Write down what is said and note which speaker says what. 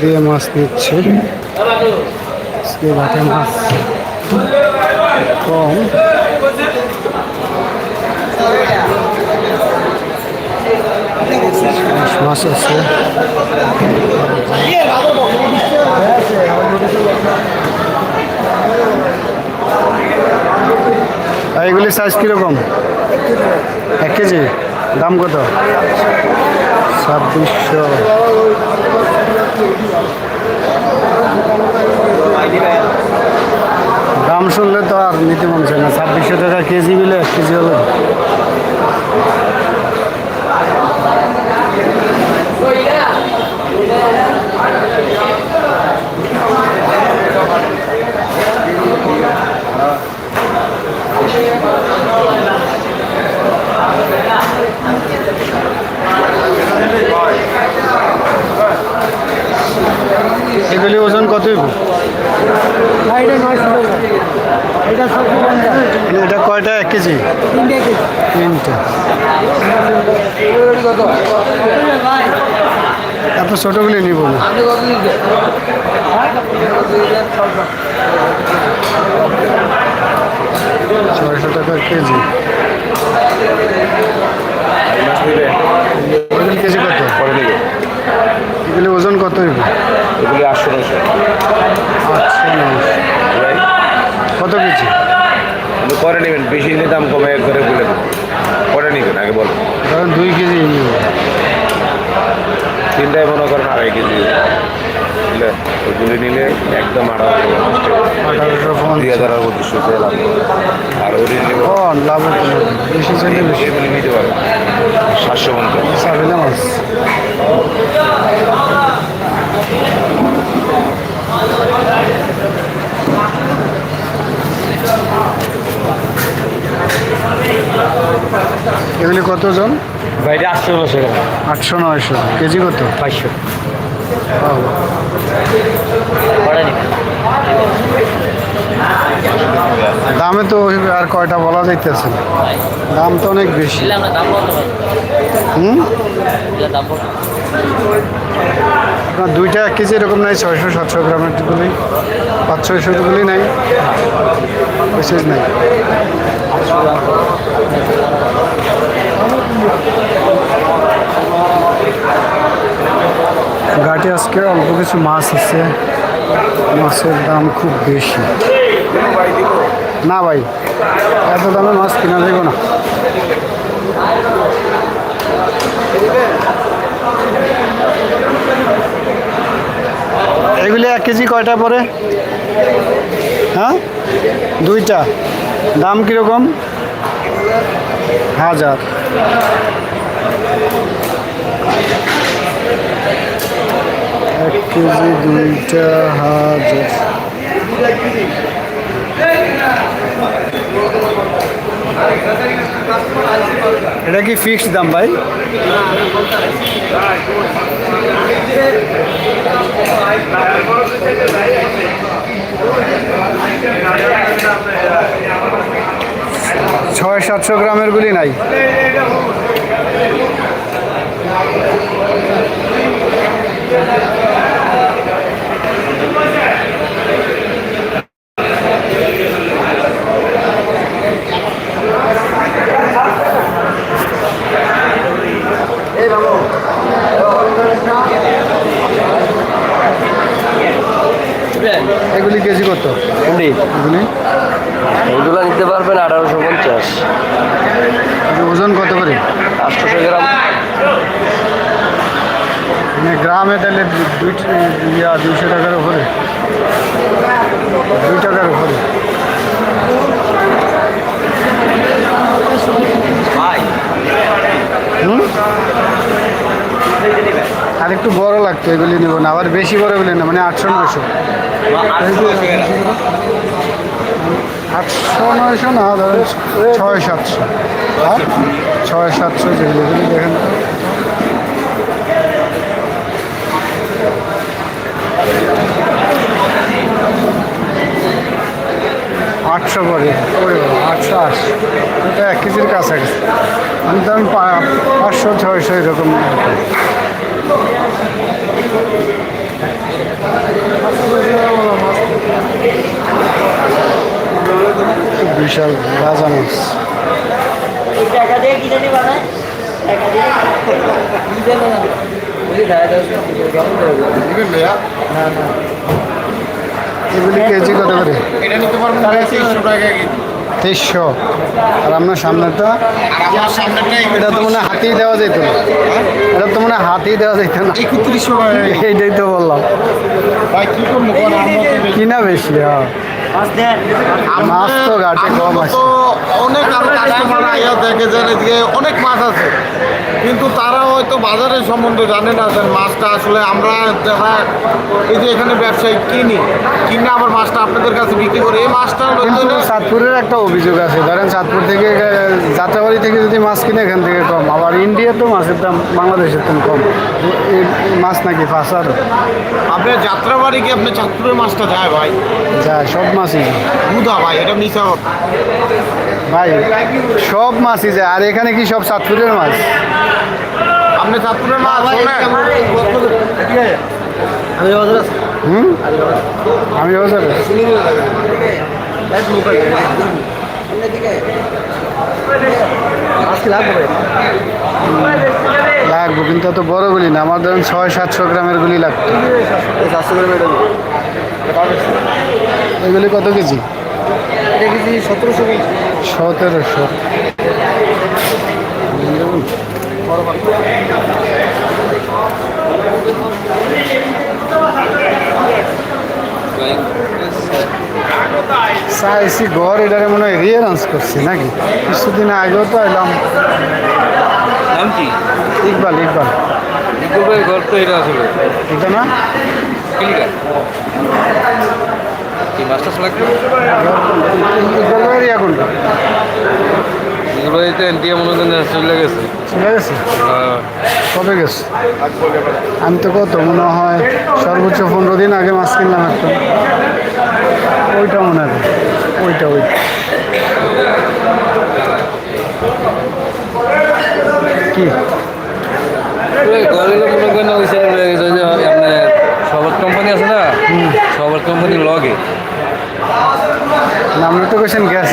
Speaker 1: দিয়ে মাছ নিচ্ছে। আজকে ভাতে মাছ কম। মাছ আছে। এগুলি সাইজ কীরকম? এক কেজি? দাম কত? ছাব্বিশশো। দাম শুনলে তো আর নিতে মন না। ছাব্বিশশো টাকা কেজি এক কেজি হলো এগুলি ওজন কত
Speaker 2: এটা
Speaker 1: কয়টা? এক কেজি?
Speaker 2: তিনটে
Speaker 1: এত ছোটোগুলি নিব না। ছয়শো টাকা কেজি। কেজি কত
Speaker 3: পরে
Speaker 1: এগুলি ওজন কত হইব?
Speaker 3: এগুলি আটশো নশো
Speaker 1: আচ্ছা কত কেজি?
Speaker 3: পরে নেবেন বেশি নিলে দাম কমে একবারে বলে পরে নেবেন আগে বলো
Speaker 1: ধরেন দুই কেজি
Speaker 3: তিনটায় মনে করেন আড়াই কেজি। বুঝলে ওইগুলি নিলে একদম আড়াই
Speaker 1: আঠারোশো
Speaker 3: দুই
Speaker 1: পঞ্চাশ
Speaker 3: হাজার আর পঁচিশশো টাকা লাভ আর ওই
Speaker 1: ও লাভ বেশি বেশি।
Speaker 3: এগুলি নিতে পারবে। সাতশো পঞ্চাশ।
Speaker 1: মাছ। এগুলি কত জন?
Speaker 2: বাইরে আটশো নশো
Speaker 1: আটশো নয়শো। কেজি কত?
Speaker 2: পাঁচশো।
Speaker 1: দামে তো আর কয়টা বলা যাইতেছে? দাম তো অনেক বেশি। হুম? আপনার দুইটা এক কেজি এরকম নাই ছয়শো সাতশো গ্রামের গুলি পাঁচ ছয়শো গুলি নাই। বিশেষ নাই। ঘাটে আজকে অল্প কিছু মাছ আছে। মাছের দাম খুব বেশি। না ভাই, এত দামে মাছ কিনা যাইব না। এগুলি এক কেজি কয়টা পরে হ্যাঁ? দুইটা। দাম কীরকম? হাজার। এক কেজি দুইটা হাজার। এটা কি ফিক্সড দাম ভাই? ছয় সাতশো গ্রামের গুলি নাই এগুলি কেজি কত
Speaker 2: কোনটি
Speaker 1: এগুলি?
Speaker 2: নিতে পারবেন আঠারোশো পঞ্চাশ।
Speaker 1: ওজন কত করে?
Speaker 2: আটশোশো গ্রাম।
Speaker 1: মানে গ্রামে তাহলে দুই ইয়া দুইশো টাকার উপরে? দুই টাকার উপরে? হুম? আর একটু বড় লাগতো এগুলি নেব না। আবার বেশি বড় এগুলি না মানে আটশো নয়শো। আটশো নয়শো না ধরেন ছয় সাতশো। হ্যাঁ? ছয় সাতশো যেগুলি এগুলি দেখেন। আটশো করে বাবা, আটশো আশি এক কেজির কাছাকাছি। আমি তো আমি পাঁচশো ছয়শো এরকম বিশাল রাজা মাছ
Speaker 2: টাকা দিয়ে কিনে নিবা না টাকা দিয়ে কিনে না বুঝি ঢাই দশ কেমন করে
Speaker 1: এগুলি কেজি কত করে?
Speaker 3: এটা তেইশশো
Speaker 1: আর আপনার সামনেটা তো মনে হাতেই দেওয়া যেত না। এটা তো মনে হাতেই দেওয়া যেত না। এইটাই তো বললাম।
Speaker 3: কিনা বেশি
Speaker 1: হ্যাঁ। মাছ তো ঘাটে কম আছে।
Speaker 4: অনেক আরও আইয়া দেখে যান এদিকে অনেক মাছ আছে। কিন্তু তারা হয়তো বাজারের সম্বন্ধে জানে না যে মাছটা আসলে আমরা যারা এই যে এখানে ব্যবসায়ী কিনি কিনে আবার মাছটা আপনাদের কাছে বিক্রি করে। এই মাছটা
Speaker 1: চাঁদপুরের একটা অভিযোগ আছে। ধরেন চাঁদপুর থেকে যাত্রাবাড়ি থেকে যদি মাছ কিনে এখান থেকে কম আবার ইন্ডিয়াতেও মাছের দাম বাংলাদেশের দাম কম। এই মাছ নাকি ফাঁসার
Speaker 4: আপনার যাত্রাবাড়ি কি আপনি চাঁদপুরের মাছটা যায় ভাই?
Speaker 1: যায় সব মাছই।
Speaker 4: বুধা ভাই এটা মিশা।
Speaker 1: ভাই সব মাছই যায়। আর এখানে কি সব চাঁদপুরের মাছ?
Speaker 4: আপনি চাঁদপুরের মাছ
Speaker 1: হুম? আমি বাজারে লাগবো। কিন্তু অত বড় গুলি না। আমার ধরেন ছয় সাতশো গ্রামের গুলি লাগতো এগুলি কত কেজি? সতেরোশো চাইছি ঘর এটারে মনে হয় রিয়ারেঞ্জ করছি নাকি? কিছুদিন আগেও তো এলাম।
Speaker 2: নাম কি?
Speaker 1: ইকবাল ইকবাল।
Speaker 2: ইকুবের ঘর তো এটা আসলে।
Speaker 1: এটা না?
Speaker 2: কি মাস্টার্স লাগবে?
Speaker 1: কোনটা
Speaker 2: ইকুবাইতে এনটিএ মনে চলে গেছে।
Speaker 1: চলে গেছে?
Speaker 2: হ্যাঁ।
Speaker 1: কবে গেছে? আমি তো কত মনে হয় সর্বোচ্চ পনেরো দিন আগে মাছ কিনলাম একটা। ওইটা মনে হয়। ওইটা ওইটা। কি?
Speaker 2: ওই গলিলে মনে করেন ওই সাইডে আপনার সবার কোম্পানি আছে না? সবার কোম্পানির লগে
Speaker 1: নামটা তো কোশ্চেন গ্যাস